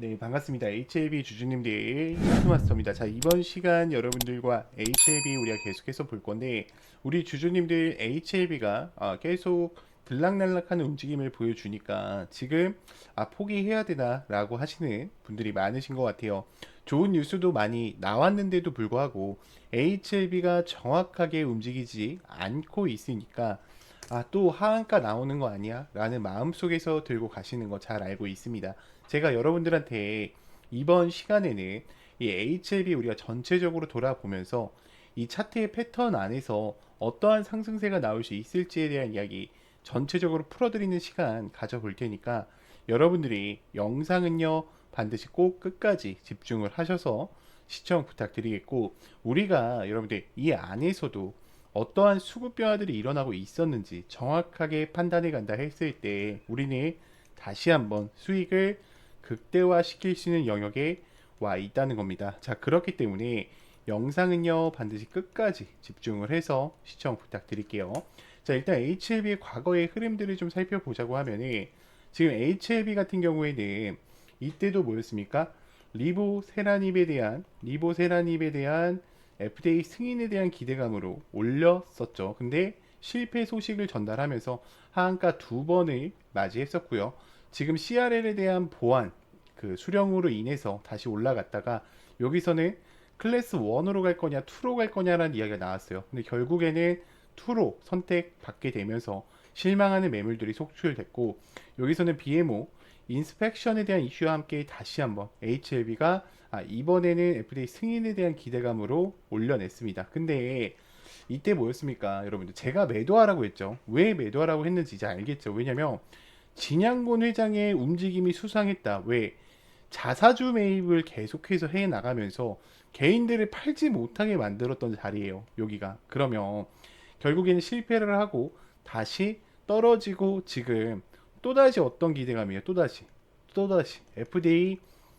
네, 반갑습니다. HLB 주주님들 히트마스터입니다. 자, 이번 시간 여러분들과 HLB 우리가 계속해서 볼 건데 우리 주주님들 HLB가 아, 계속 들락날락하는 움직임을 보여주니까 지금 아 포기해야 되나 라고 하시는 분들이 많으신 것 같아요. 좋은 뉴스도 많이 나왔는데도 불구하고 HLB가 정확하게 움직이지 않고 있으니까 아, 또 하한가 나오는 거 아니야? 라는 마음속에서 들고 가시는 거 잘 알고 있습니다. 제가 여러분들한테 이번 시간에는 이 HLB 우리가 전체적으로 돌아보면서 이 차트의 패턴 안에서 어떠한 상승세가 나올 수 있을지에 대한 이야기 전체적으로 풀어드리는 시간 가져볼 테니까 여러분들이 영상은요 반드시 꼭 끝까지 집중을 하셔서 시청 부탁드리겠고 우리가 여러분들 이 안에서도 어떠한 수급 변화들이 일어나고 있었는지 정확하게 판단해 간다 했을 때 우리는 다시 한번 수익을 극대화시킬 수 있는 영역에 와 있다는 겁니다. 자, 그렇기 때문에 영상은요, 반드시 끝까지 집중을 해서 시청 부탁드릴게요. 자, 일단 HLB의 과거의 흐름들을 좀 살펴보자고 하면은 지금 HLB 같은 경우에는 이때도 뭐였습니까? 리보 세라닙에 대한 리보 세라닙에 대한 FDA 승인에 대한 기대감으로 올렸었죠. 근데 실패 소식을 전달하면서 하한가 두 번을 맞이했었고요. 지금 CRL에 대한 보완 그 수령으로 인해서 다시 올라갔다가 여기서는 클래스 1으로 갈 거냐 2로 갈 거냐라는 이야기가 나왔어요. 근데 결국에는 2로 선택받게 되면서 실망하는 매물들이 속출됐고 여기서는 BMO 인스펙션에 대한 이슈와 함께 다시 한번 HLB가 아, 이번에는 FDA 승인에 대한 기대감으로 올려냈습니다. 근데 이때 뭐였습니까? 여러분들 제가 매도하라고 했죠. 왜 매도하라고 했는지 이제 알겠죠. 왜냐면 진양곤 회장의 움직임이 수상했다. 왜? 자사주 매입을 계속해서 해 나가면서 개인들을 팔지 못하게 만들었던 자리예요. 여기가. 그러면 결국에는 실패를 하고 다시 떨어지고 지금 또다시 어떤 기대감이에요? 또다시. 또다시 FDA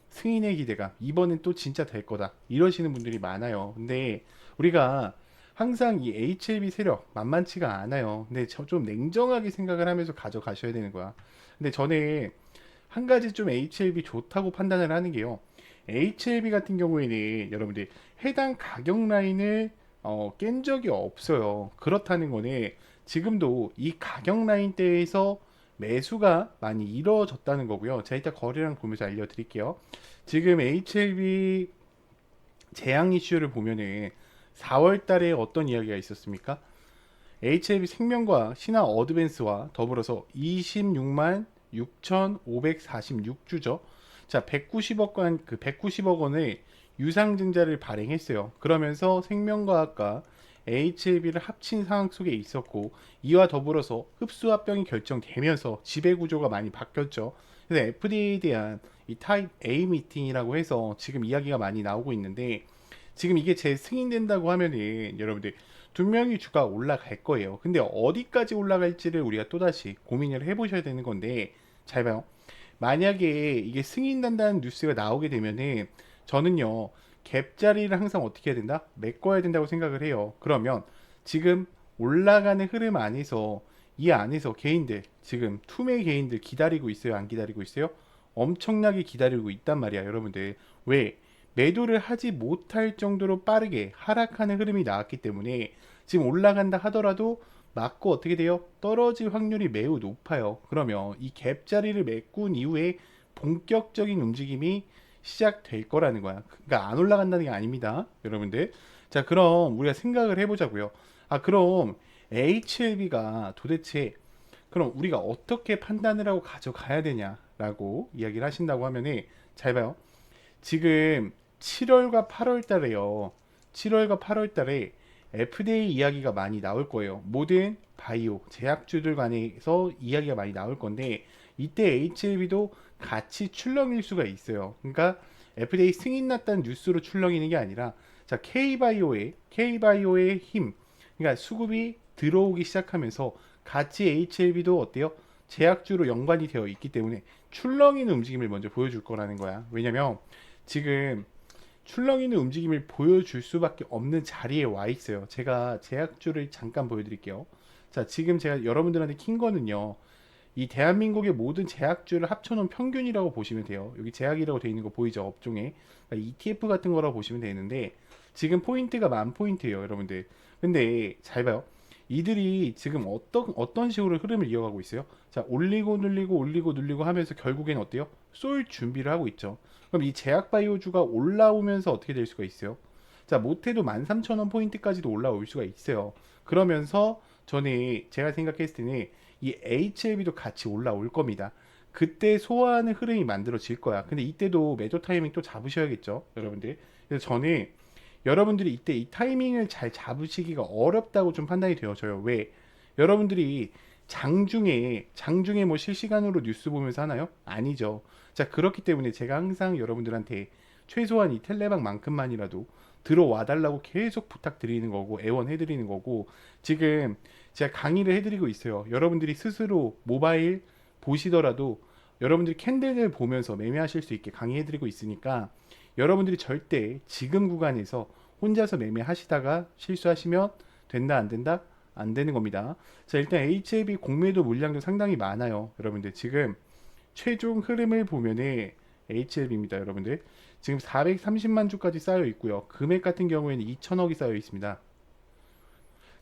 승인의 기대감. 이번엔 또 진짜 될 거다. 이러시는 분들이 많아요. 근데 우리가 항상 이 HLB 세력 만만치가 않아요. 근데 저 좀 냉정하게 생각을 하면서 가져가셔야 되는 거야. 근데 저는 한 가지 좀 HLB 좋다고 판단을 하는 게요. HLB 같은 경우에는 여러분들 해당 가격 라인을 어, 깬 적이 없어요. 그렇다는 거는 지금도 이 가격 라인대에서 매수가 많이 이루어졌다는 거고요. 제가 이따 거래량 보면서 알려드릴게요. 지금 HLB 재앙 이슈를 보면은 4월 달에 어떤 이야기가 있었습니까? HLB 생명과 신화 어드밴스와 더불어서 26만 6,546주죠. 자, 190억 원, 그 190억 원의 유상증자를 발행했어요. 그러면서 생명과학과 HLB를 합친 상황 속에 있었고 이와 더불어서 흡수 합병이 결정되면서 지배 구조가 많이 바뀌었죠. 그래서 FDA에 대한 이 타입 A 미팅이라고 해서 지금 이야기가 많이 나오고 있는데 지금 이게 재 승인된다고 하면은 여러분들 두 명이 주가 올라갈 거예요. 근데 어디까지 올라갈지를 우리가 또다시 고민을 해보셔야 되는 건데 잘 봐요. 만약에 이게 승인된다는 뉴스가 나오게 되면은 저는요 갭 자리를 항상 어떻게 해야 된다? 메꿔야 된다고 생각을 해요. 그러면 지금 올라가는 흐름 안에서 이 안에서 개인들 지금 투매 개인들 기다리고 있어요? 안 기다리고 있어요? 엄청나게 기다리고 있단 말이야, 여러분들. 왜? 매도를 하지 못할 정도로 빠르게 하락하는 흐름이 나왔기 때문에 지금 올라간다 하더라도 맞고 어떻게 돼요? 떨어질 확률이 매우 높아요. 그러면 이 갭 자리를 메꾼 이후에 본격적인 움직임이 시작될 거라는 거야. 그러니까 안 올라간다는 게 아닙니다. 여러분들. 자, 그럼 우리가 생각을 해보자고요. 아, 그럼 HLB가 도대체 그럼 우리가 어떻게 판단을 하고 가져가야 되냐라고 이야기를 하신다고 하면은 잘 봐요. 지금 7월과 8월 달에요. 7월과 8월 달에 FDA 이야기가 많이 나올 거예요. 모든 바이오 제약주들 간에서 이야기가 많이 나올 건데 이때 HLB도 같이 출렁일 수가 있어요. 그러니까 FDA 승인 났다는 뉴스로 출렁이는 게 아니라 자 K바이오의 K바이오의 힘 그러니까 수급이 들어오기 시작하면서 같이 HLB도 어때요? 제약주로 연관이 되어 있기 때문에 출렁이는 움직임을 먼저 보여줄 거라는 거야. 왜냐면 지금 출렁이는 움직임을 보여줄 수밖에 없는 자리에 와 있어요. 제가 제약주를 잠깐 보여드릴게요. 자, 지금 제가 여러분들한테 킨 거는요. 이 대한민국의 모든 제약주를 합쳐놓은 평균이라고 보시면 돼요. 여기 제약이라고 되어 있는 거 보이죠? 업종에 그러니까 ETF 같은 거라고 보시면 되는데 지금 포인트가 만 포인트예요, 여러분들. 근데 잘 봐요. 이들이 지금 어떤 어떤 식으로 흐름을 이어가고 있어요? 자, 올리고 눌리고 올리고 눌리고 하면서 결국엔 어때요? 쏠 준비를 하고 있죠. 그럼 이 제약 바이오주가 올라오면서 어떻게 될 수가 있어요? 자, 못해도 13,000원 포인트까지도 올라올 수가 있어요. 그러면서 전에 제가 생각했을 때는 이 HLB도 같이 올라올 겁니다. 그때 소화하는 흐름이 만들어질 거야. 근데 이때도 매도 타이밍 또 잡으셔야겠죠, 여러분들. 그래서 저는 여러분들이 이때 이 타이밍을 잘 잡으시기가 어렵다고 좀 판단이 되어져요. 왜? 여러분들이 장중에 장중에 뭐 실시간으로 뉴스 보면서 하나요? 아니죠. 자 그렇기 때문에 제가 항상 여러분들한테 최소한 이 텔레방만큼만이라도 들어와 달라고 계속 부탁드리는 거고 애원해 드리는 거고 지금 제가 강의를 해드리고 있어요. 여러분들이 스스로 모바일 보시더라도 여러분들이 캔들을 보면서 매매하실 수 있게 강의해 드리고 있으니까 여러분들이 절대 지금 구간에서 혼자서 매매하시다가 실수하시면 된다 안 된다 안 되는 겁니다. 자 일단 HLB 공매도 물량도 상당히 많아요. 여러분들 지금 최종 흐름을 보면은 HLB입니다. 여러분들 지금 430만 주까지 쌓여 있고요. 금액 같은 경우에는 2천억이 쌓여 있습니다.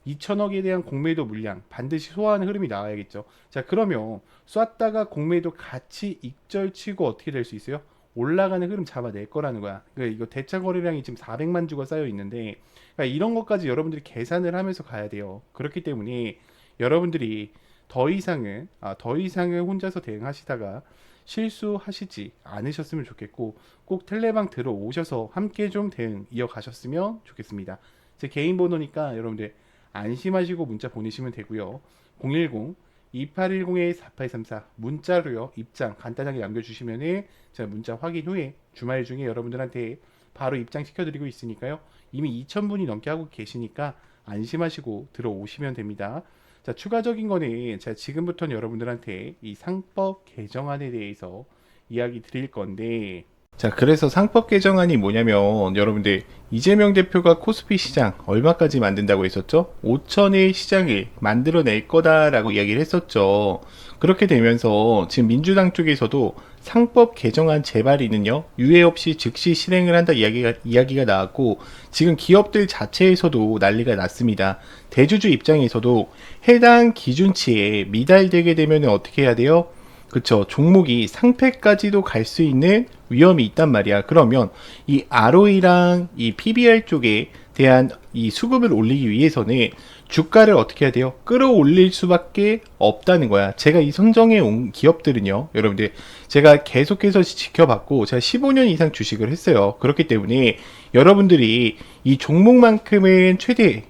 2천억에 대한 공매도 물량 반드시 소화하는 흐름이 나와야겠죠. 자 그러면 쐈다가 공매도 같이 익절치고 어떻게 될 수 있어요? 올라가는 흐름 잡아낼 거라는 거야. 그러니까 이거 대차 거래량이 지금 400만 주가 쌓여 있는데 그러니까 이런 것까지 여러분들이 계산을 하면서 가야 돼요. 그렇기 때문에 여러분들이 더 이상은 아, 더 이상은 혼자서 대응하시다가 실수하시지 않으셨으면 좋겠고 꼭 텔레방 들어오셔서 함께 좀 대응 이어가셨으면 좋겠습니다. 제 개인 번호니까 여러분들 안심하시고 문자 보내시면 되고요. 010 2810-4834 문자로요 입장 간단하게 남겨주시면은 제가 문자 확인 후에 주말 중에 여러분들한테 바로 입장 시켜드리고 있으니까요 이미 2,000분이 넘게 하고 계시니까 안심하시고 들어오시면 됩니다. 자 추가적인 거는 제가 지금부터는 여러분들한테 이 상법 개정안에 대해서 이야기 드릴 건데 자, 그래서 상법 개정안이 뭐냐면 여러분들 이재명 대표가 코스피 시장 얼마까지 만든다고 했었죠? 5천의 시장을 만들어낼 거다라고 이야기를 했었죠. 그렇게 되면서 지금 민주당 쪽에서도 상법 개정안 재발이는요 유예 없이 즉시 실행을 한다 이야기가 이야기가 나왔고 지금 기업들 자체에서도 난리가 났습니다. 대주주 입장에서도 해당 기준치에 미달되게 되면 어떻게 해야 돼요? 그쵸. 종목이 상패까지도 갈 수 있는 위험이 있단 말이야. 그러면 이 ROE랑 이 PBR 쪽에 대한 이 수급을 올리기 위해서는 주가를 어떻게 해야 돼요? 끌어올릴 수밖에 없다는 거야. 제가 이 선정해 온 기업들은요, 여러분들, 제가 계속해서 지켜봤고, 제가 15년 이상 주식을 했어요. 그렇기 때문에 여러분들이 이 종목만큼은 최대,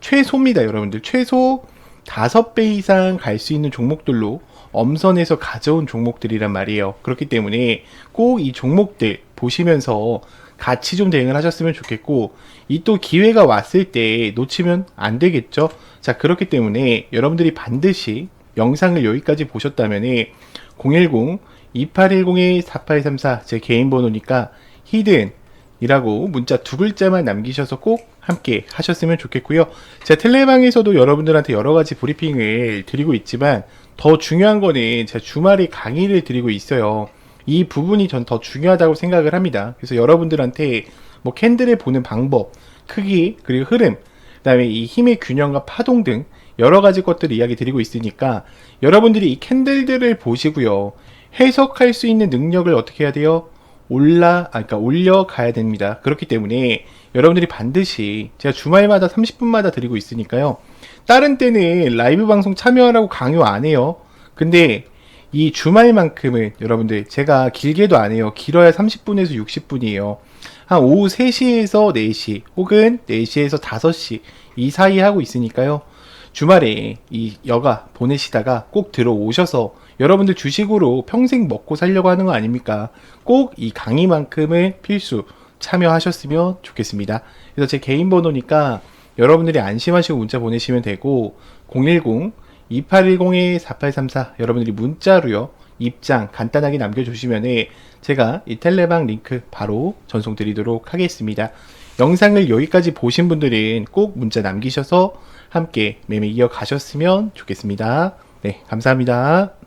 최소입니다, 여러분들. 최소 5배 이상 갈 수 있는 종목들로 엄선해서 가져온 종목들이란 말이에요. 그렇기 때문에 꼭 이 종목들 보시면서 같이 좀 대응을 하셨으면 좋겠고 이 또 기회가 왔을 때 놓치면 안 되겠죠. 자 그렇기 때문에 여러분들이 반드시 영상을 여기까지 보셨다면 010 2810-4834 제 개인 번호니까 히든 이라고 문자 두 글자만 남기셔서 꼭 함께 하셨으면 좋겠고요. 제가 텔레방에서도 여러분들한테 여러 가지 브리핑을 드리고 있지만 더 중요한 거는 제가 주말에 강의를 드리고 있어요. 이 부분이 전 더 중요하다고 생각을 합니다. 그래서 여러분들한테 뭐 캔들을 보는 방법, 크기, 그리고 흐름, 그다음에 이 힘의 균형과 파동 등 여러 가지 것들을 이야기 드리고 있으니까 여러분들이 이 캔들들을 보시고요. 해석할 수 있는 능력을 어떻게 해야 돼요? 올라, 아, 그러니까 올려가야 됩니다. 그렇기 때문에 여러분들이 반드시 제가 주말마다 30분마다 드리고 있으니까요. 다른 때는 라이브 방송 참여하라고 강요 안 해요. 근데 이 주말만큼은 여러분들 제가 길게도 안 해요. 길어야 30분에서 60분이에요. 한 오후 3시에서 4시 혹은 4시에서 5시 이 사이 하고 있으니까요. 주말에 이 여가 보내시다가 꼭 들어오셔서 여러분들 주식으로 평생 먹고 살려고 하는 거 아닙니까? 꼭 이 강의만큼은 필수 참여하셨으면 좋겠습니다. 그래서 제 개인 번호니까 여러분들이 안심하시고 문자 보내시면 되고 010 2810-4834 여러분들이 문자로요 입장 간단하게 남겨주시면 제가 이 텔레방 링크 바로 전송 드리도록 하겠습니다. 영상을 여기까지 보신 분들은 꼭 문자 남기셔서 함께 매매 이어가셨으면 좋겠습니다. 네, 감사합니다.